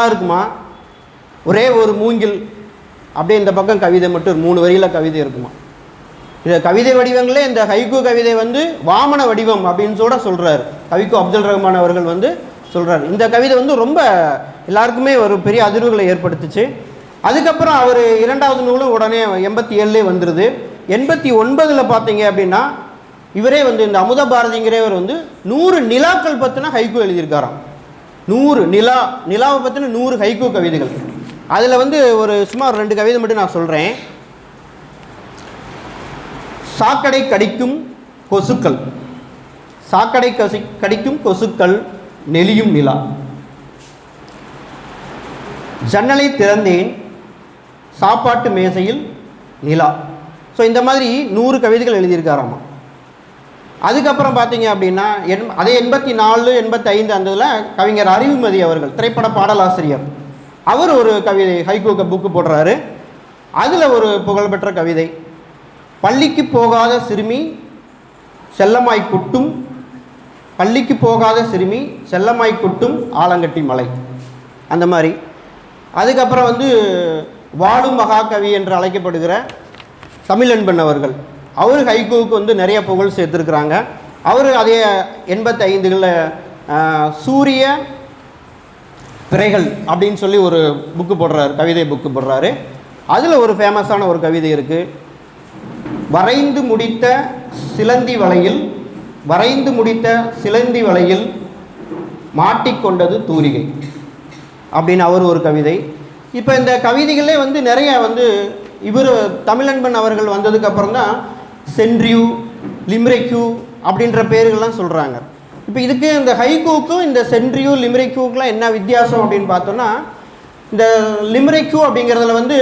நல்லா இருக்குமா? ஒரே ஒரு மூங்கில் அப்படியே இந்த பக்கம் கவிதை மட்டும் ஒரு மூணு வரியில் கவிதை இருக்குமா? இந்த கவிதை வடிவங்களே இந்த ஹைகோ கவிதை வந்து வாமன வடிவம் அப்படின்னு கூட சொல்கிறார் கவிக்கு அப்துல் ரஹ்மான் அவர்கள் வந்து சொல்கிறார் இந்த கவிதை வந்து ரொம்ப எல்லாருக்குமே ஒரு பெரிய அதிர்வுகளை ஏற்படுத்துச்சு. அதுக்கப்புறம் அவர் இரண்டாவது நூலும் உடனே எண்பத்தி ஏழுலே வந்துடுது எண்பத்தி ஒன்பதில் பார்த்தீங்க அப்படின்னா இவரே வந்து இந்த அமுத பாரதிங்கிறவர் வந்து நூறு நிலாக்கள் பற்றின ஹைகோ எழுதியிருக்காராம். நூறு நிலா நிலாவை பற்றின நூறு ஹைக்கூ கவிதைகள். அதில் வந்து ஒரு சுமார் ரெண்டு கவிதை மட்டும் நான் சொல்கிறேன் சாக்கடை கடிக்கும் கொசுக்கள். சாக்கடை கசி கடிக்கும் கொசுக்கள் நெளியும் நிலா. ஜன்னலை திறந்தேன் சாப்பாட்டு மேசையில் நிலா. ஸோ இந்த மாதிரி நூறு கவிதைகள் எழுதியிருக்காராமா? அதுக்கப்புறம் பார்த்தீங்க அப்படின்னா எண் அதே எண்பத்தி நாலு எண்பத்தி ஐந்து அந்த இதில் கவிஞர் அறிவுமதி அவர்கள் திரைப்பட பாடலாசிரியர். அவர் ஒரு கவிதை ஹைகோக்க புக்கு போடுறாரு. அதில் ஒரு புகழ்பெற்ற கவிதை பள்ளிக்கு போகாத சிறுமி செல்லமாய் குட்டும் பள்ளிக்கு போகாத சிறுமி செல்லமாய் குட்டும் ஆலங்கட்டி மலை. அந்த மாதிரி. அதுக்கப்புறம் வந்து வாழும் மகாகவி என்று அழைக்கப்படுகிற தமிழன்பன் அவர்கள். அவர் ஹைகோவுக்கு வந்து நிறைய புகழ் சேர்த்துருக்குறாங்க. அவர் அதே எண்பத்தி ஐந்துகளில் சூரிய பிறைகள் அப்படின்னு சொல்லி ஒரு புக்கு போடுறாரு கவிதை புக்கு போடுறாரு. அதில் ஒரு ஃபேமஸான ஒரு கவிதை இருக்குது வரைந்து முடித்த சிலந்தி வலையில் வரைந்து முடித்த சிலந்தி வலையில் மாட்டிக்கொண்டது தூரிகை அப்படின்னு அவர் ஒரு கவிதை. இப்போ இந்த கவிதைகளே வந்து நிறைய வந்து இவர் தமிழன்பன் அவர்கள் வந்ததுக்கப்புறம் தான் சென்ட்ரியூ லிம்ரெக்யூ அப்படின்ற பேர்கள்லாம் சொல்கிறாங்க இப்போ இதுக்கு இந்த ஹைகூக்கும் இந்த சென்ட்ரியூ லிம்ரெக்யூக்கெலாம் என்ன வித்தியாசம் அப்படின்னு பார்த்தோன்னா இந்த லிம்ரெக்யூ அப்படிங்கிறதுல வந்து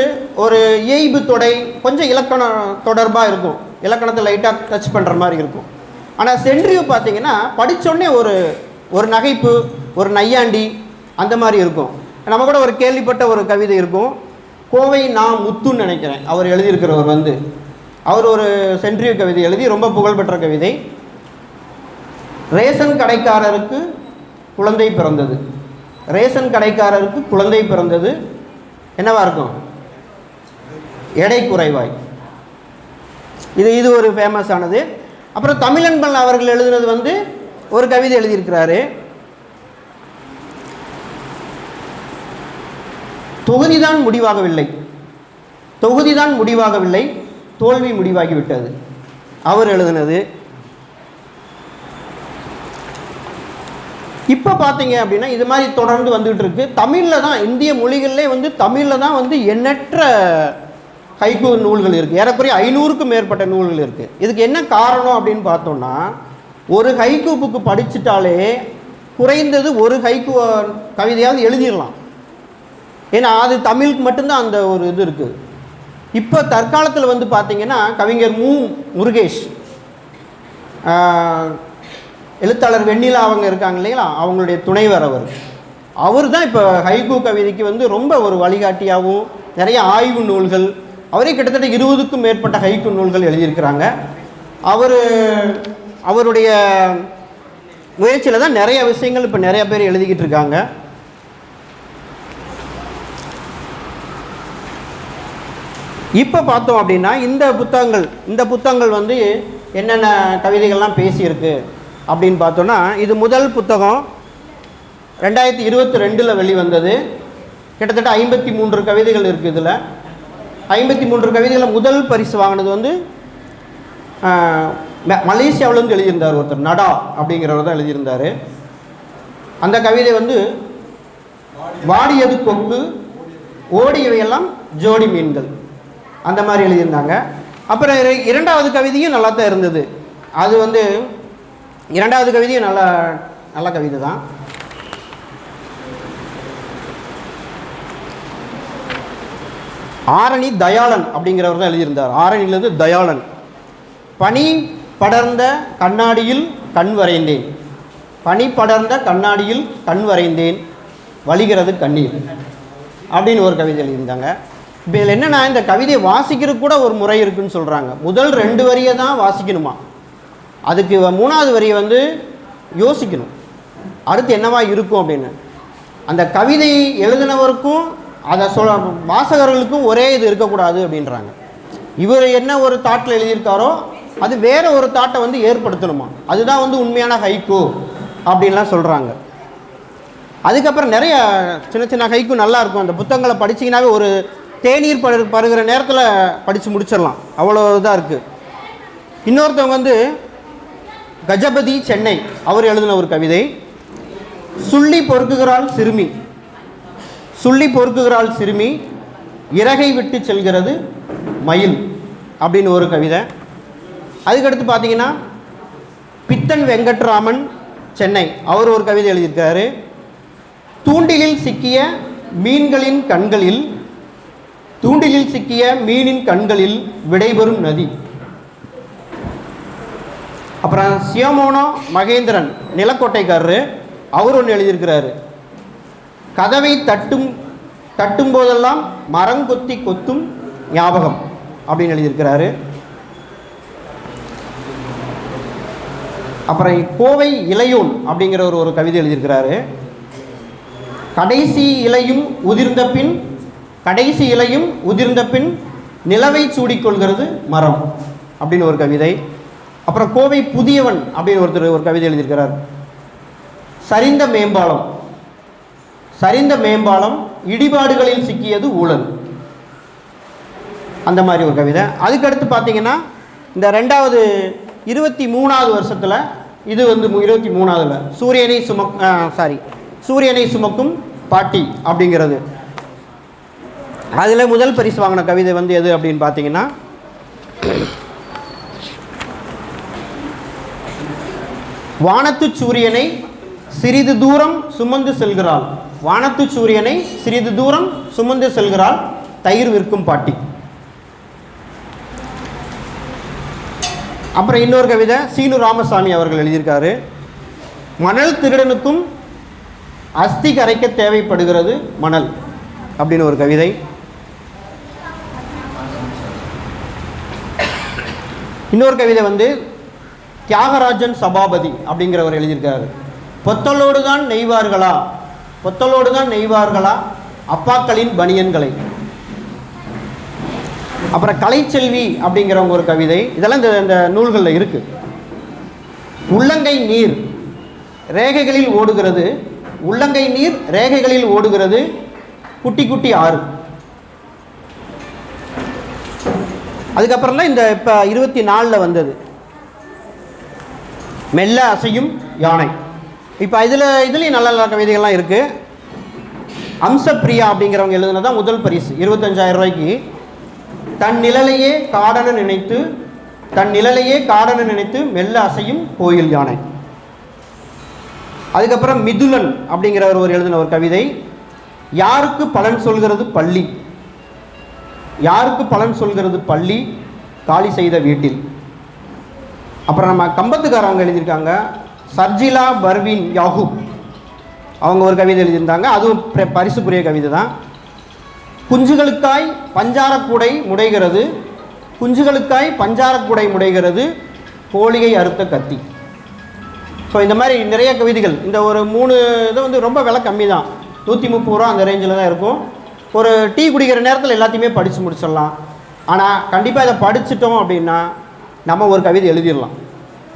ஒரு ஏய்பு தொடை கொஞ்சம் இலக்கணம் தொடர்பாக இருக்கும். இலக்கணத்தை லைட்டாக டச் பண்ணுற மாதிரி இருக்கும். ஆனால் சென்ட்ரியூ பார்த்தீங்கன்னா படித்தோடனே ஒரு ஒரு நகைப்பு ஒரு நையாண்டி அந்த மாதிரி இருக்கும். நம்ம கூட ஒரு கேள்விப்பட்ட ஒரு கவிதை இருக்கும். கோவை நான் முத்துன்னு நினைக்கிறேன். அவர் எழுதியிருக்கிறவர் வந்து. அவர் ஒரு சென்ட்ரியூ கவிதை எழுதி ரொம்ப புகழ்பெற்ற கவிதை. ரேஷன் கடைக்காரருக்கு குழந்தை பிறந்தது. ரேஷன் கடைக்காரருக்கு குழந்தை பிறந்தது. என்னவா இருக்கும்? எடை குறைவாய். இது இது ஒரு ஃபேமஸானது அப்புறம் தமிழன்பன் அவர்கள் எழுதுனது வந்து ஒரு கவிதை எழுதியிருக்கிறாரு. தொகுதிதான் முடிவாகவில்லை. தொகுதிதான் முடிவாகவில்லை. தோல்வி முடிவாகிவிட்டது. அவர் எழுதினது இப்போ பார்த்தீங்க அப்படின்னா இது மாதிரி தொடர்ந்து வந்துகிட்டு இருக்கு. தமிழில் தான் இந்திய மொழிகள்லேயே வந்து தமிழில் தான் வந்து எண்ணற்ற ஹைக்கூ நூல்கள் இருக்குது ஏறக்குறைய ஐநூறுக்கும் மேற்பட்ட நூல்கள் இருக்குது இதுக்கு என்ன காரணம் அப்படின்னு பார்த்தோம்னா ஒரு ஹைக்கூ புக்கு படிச்சிட்டாலே குறைந்தது ஒரு ஹைக்கூ கவிதையாவது எழுதிடலாம். ஏன்னா அது தமிழுக்கு மட்டும்தான் அந்த ஒரு இது இருக்குது இப்போ தற்காலத்தில் வந்து பார்த்தீங்கன்னா கவிஞர் மு. முருகேஷ் எழுத்தாளர் வெண்ணிலா அவங்க இருக்காங்க இல்லைங்களா? அவங்களுடைய துணைவர் அவர். அவர் தான் இப்போ ஹைகூ கவிதைக்கு வந்து ரொம்ப ஒரு வழிகாட்டியாகவும் நிறைய ஆய்வு நூல்கள் அவரே கிட்டத்தட்ட இருபதுக்கும் மேற்பட்ட ஹைக்கூ நூல்கள் எழுதியிருக்கிறாங்க. அவர் அவருடைய முயற்சியில் தான் நிறைய விஷயங்கள் இப்போ நிறைய பேர் எழுதிக்கிட்டு இருக்காங்க. இப்போ பார்த்தோம் அப்படின்னா இந்த புத்தகங்கள் இந்த புத்தகங்கள் வந்து என்னென்ன கவிதைகள்லாம் பேசியிருக்கு அப்படின்னு பார்த்தோன்னா இது முதல் புத்தகம் ரெண்டாயிரத்தி இருபத்தி ரெண்டில் வெளிவந்தது. கிட்டத்தட்ட ஐம்பத்தி மூன்று கவிதைகள் இருக்குது இதில். ஐம்பத்தி மூன்று கவிதைகளை முதல் பரிசு வாங்கினது வந்து மலேசியாவிலேருந்து எழுதியிருந்தார் ஒருத்தர் நடா அப்படிங்கிறவர் தான் எழுதியிருந்தார். அந்த கவிதை வந்து வாடியது கொக்கு ஓடியவையெல்லாம் ஜோடி மீன்கள். அந்த மாதிரி எழுதியிருந்தாங்க. அப்புறம் இரண்டாவது கவிதையும் நல்லா தான் இருந்தது. அது வந்து இரண்டாவது கவிதையும் நல்ல நல்ல கவிதை தான். ஆரணி தயாளன் அப்படிங்கிறவர் தான் எழுதியிருந்தார். ஆரணியிலிருந்து தயாளன். பனி படர்ந்த கண்ணாடியில் கண் வரைந்தேன். பனி படர்ந்த கண்ணாடியில் கண் வரைந்தேன். வலிகிறது கண்ணீர். அப்படின்னு ஒரு கவிதை எழுதியிருந்தாங்க. இப்போ இதில் என்னென்னா இந்த கவிதையை வாசிக்கிறதுக்கு கூட ஒரு முறை இருக்குன்னு சொல்கிறாங்க முதல் ரெண்டு வரியை தான் வாசிக்கணுமா? அதுக்கு மூணாவது வரியை வந்து யோசிக்கணும். அடுத்து என்னவா இருக்கும் அப்படின்னு. அந்த கவிதை எழுதினவருக்கும் அதை சொல் வாசகர்களுக்கும் ஒரே இது இருக்கக்கூடாது அப்படின்றாங்க. இவர் என்ன ஒரு தாட்டில் எழுதியிருக்காரோ அது வேற ஒரு தாட்டை வந்து ஏற்படுத்தணுமா? அதுதான் வந்து உண்மையான ஹைக்கோ அப்படின்லாம் சொல்கிறாங்க அதுக்கப்புறம் நிறைய சின்ன சின்ன ஹைக்கும் நல்லா இருக்கும். அந்த புத்தகங்களை படிச்சீங்கன்னாவே ஒரு தேநீர் பரு பருகிற நேரத்தில் படித்து முடிச்சிடலாம். அவ்வளோ இதாக இருக்குது இன்னொருத்தவங்க வந்து கஜபதி சென்னை அவர் எழுதின ஒரு கவிதை. சுள்ளி பொறுக்குகிறாள் சிறுமி. சுள்ளி பொறுக்குகிறாள் சிறுமி. இறகை விட்டு செல்கிறது மயில். அப்படின்னு ஒரு கவிதை. அதுக்கடுத்து பார்த்தீங்கன்னா பித்தன் வெங்கட்ராமன் சென்னை. அவர் ஒரு கவிதை எழுதியிருக்காரு. தூண்டிலில் சிக்கிய மீன்களின் கண்களில் தூண்டிலில் சிக்கிய மீனின் கண்களில் விடைபெறும் நதி. அப்புறம் சியமோனோ மகேந்திரன் நிலக்கோட்டைக்காரரு அவர் ஒன்று எழுதியிருக்கிறாரு. கதவை தட்டும் தட்டும் போதெல்லாம் மரங்கொத்தி கொத்தும் ஞாபகம் அப்படின்னு எழுதியிருக்கிறாரு. அப்புறம் கோவை இளையோன் அப்படிங்கிற ஒரு ஒரு கவிதை எழுதியிருக்கிறாரு. கடைசி இலையும் உதிர்ந்த பின் கடைசி இலையும் உதிர்ந்த பின் நிலவை சூடிக்கொள்கிறது மரம் அப்படின்னு ஒரு கவிதை. அப்புறம் கோவை புதியவன் அப்படின்னு ஒருத்தர் ஒரு கவிதை எழுதியிருக்கிறார். சரிந்த மேம்பாலம். சரிந்த மேம்பாலம் இடிபாடுகளில் சிக்கியது ஊழல். அந்த மாதிரி ஒரு கவிதை. அதுக்கடுத்து பார்த்தீங்கன்னா இந்த ரெண்டாவது இருபத்தி மூணாவது வருஷத்தில் இது வந்து இருபத்தி மூணாவதுல சூரியனை சுமக் சாரி சூரியனை சுமக்கும் பாட்டி அப்படிங்கிறது. அதில் முதல் பரிசு வாங்கின கவிதை வந்து எது அப்படின்னு பார்த்தீங்கன்னா வானத்து சூரியனை சிறிது தூரம் சுமந்து செல்கிறாள். வானத்து சூரியனை சிறிது தூரம் சுமந்து செல்கிறாள். தயிர் விற்கும் பாட்டி. அப்புறம் இன்னொரு கவிதை சீனு ராமசாமி அவர்கள் எழுதியிருக்காரு. மணல் திருடனுக்கும் அஸ்தி கரைக்க தேவைப்படுகிறது மணல் அப்படின்னு ஒரு கவிதை. இன்னொரு கவிதை வந்து தியாகராஜன் சபாபதி அப்படிங்கிறவர் எழுதியிருக்காரு. பொத்தலோடு தான் நெய்வார்களா? பொத்தலோடு தான் நெய்வார்களா? அப்பாக்களின் பனியன்களை அப்புறம் கலைச்செல்வி அப்படிங்கிறவங்க ஒரு கவிதை. இதெல்லாம் இந்த இந்த நூல்களில் இருக்குது உள்ளங்கை நீர் ரேகைகளில் ஓடுகிறது. உள்ளங்கை நீர் ரேகைகளில் ஓடுகிறது. குட்டி குட்டி ஆறு. அதுக்கப்புறம் தான் இந்த இப்போ இருபத்தி நாலில் வந்தது. மெல்ல அசையும் யானை. இப்போ இதில் இதுலேயும் நல்ல நல்ல கவிதைகள்லாம் இருக்குது அம்சப்பிரியா அப்படிங்கிறவங்க எழுதுனதான் முதல் பரிசு. இருபத்தஞ்சாயிரம் ரூபாய்க்கு. தன் நிழலையே காடன நினைத்து தன் நிழலையே காடன நினைத்து மெல்ல அசையும் கோயில் யானை. அதுக்கப்புறம் மிதுலன் அப்படிங்கிறவர் ஒரு எழுதின ஒரு கவிதை. யாருக்கு பலன் சொல்கிறது பள்ளி? யாருக்கு பலன் சொல்கிறது பள்ளி காலி செய்த வீட்டில்? அப்புறம் நம்ம கம்பத்துக்காரவங்க எழுதியிருக்காங்க சர்ஜிலா பர்வீன் யாகூப் அவங்க ஒரு கவிதை எழுதியிருந்தாங்க அதுவும் பரிசுக்குரிய கவிதை தான் குஞ்சுகளுக்காய் பஞ்சாரக்கூடை முடைகிறது குஞ்சுகளுக்காய் பஞ்சாரக்கூடை முடைகிறது கோழியை அறுத்த கத்தி. ஸோ இந்த மாதிரி நிறைய கவிதைகள். இந்த ஒரு மூணு இது வந்து ரொம்ப விலை கம்மி தான் நூற்றி முப்பது ரூபா அந்த ரேஞ்சில் தான் இருக்கும். ஒரு டீ குடிக்கிற நேரத்தில் எல்லாத்தையுமே படித்து முடிச்சிடலாம். ஆனால் கண்டிப்பாக இதை படிச்சிட்டோம் அப்படின்னா நம்ம ஒரு கவிதை எழுதிடலாம்.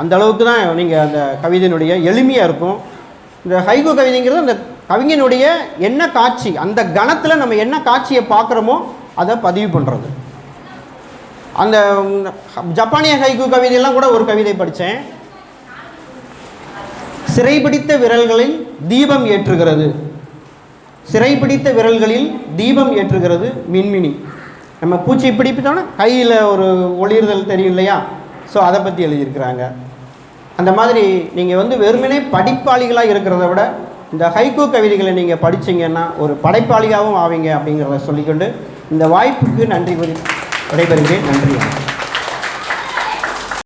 அந்த அளவுக்கு தான் நீங்கள் அந்த கவிதையினுடைய எளிமையாக இருக்கும். இந்த ஹைகோ கவிதைங்கிறது அந்த கவிஞனுடைய என்ன காட்சி அந்த கணத்தில் நம்ம என்ன காட்சியை பார்க்குறோமோ அதை பதிவு பண்ணுறது அந்த ஜப்பானிய ஹைகு கவிதையெல்லாம் கூட ஒரு கவிதை படித்தேன் சிறைபிடித்த விரல்களில் தீபம் ஏற்றுகிறது. சிறைப்பிடித்த விரல்களில் தீபம் ஏற்றுகிறது மின்மினி. நம்ம பூச்சி பிடிப்பிட்டோன்னா கையில் ஒரு ஒளிர்தல் தெரியும் இல்லையா? ஸோ அதை பற்றி எழுதியிருக்கிறாங்க. அந்த மாதிரி நீங்கள் வந்து வெறுமனே படிப்பாளிகளாக இருக்கிறத விட இந்த ஹைகோ கவிதைகளை நீங்கள் படிச்சீங்கன்னா ஒரு படைப்பாளியாகவும் ஆவீங்க அப்படிங்கிறத சொல்லிக்கொண்டு இந்த வாய்ப்புக்கு நன்றி விடைபெறுகிறேன். நன்றி.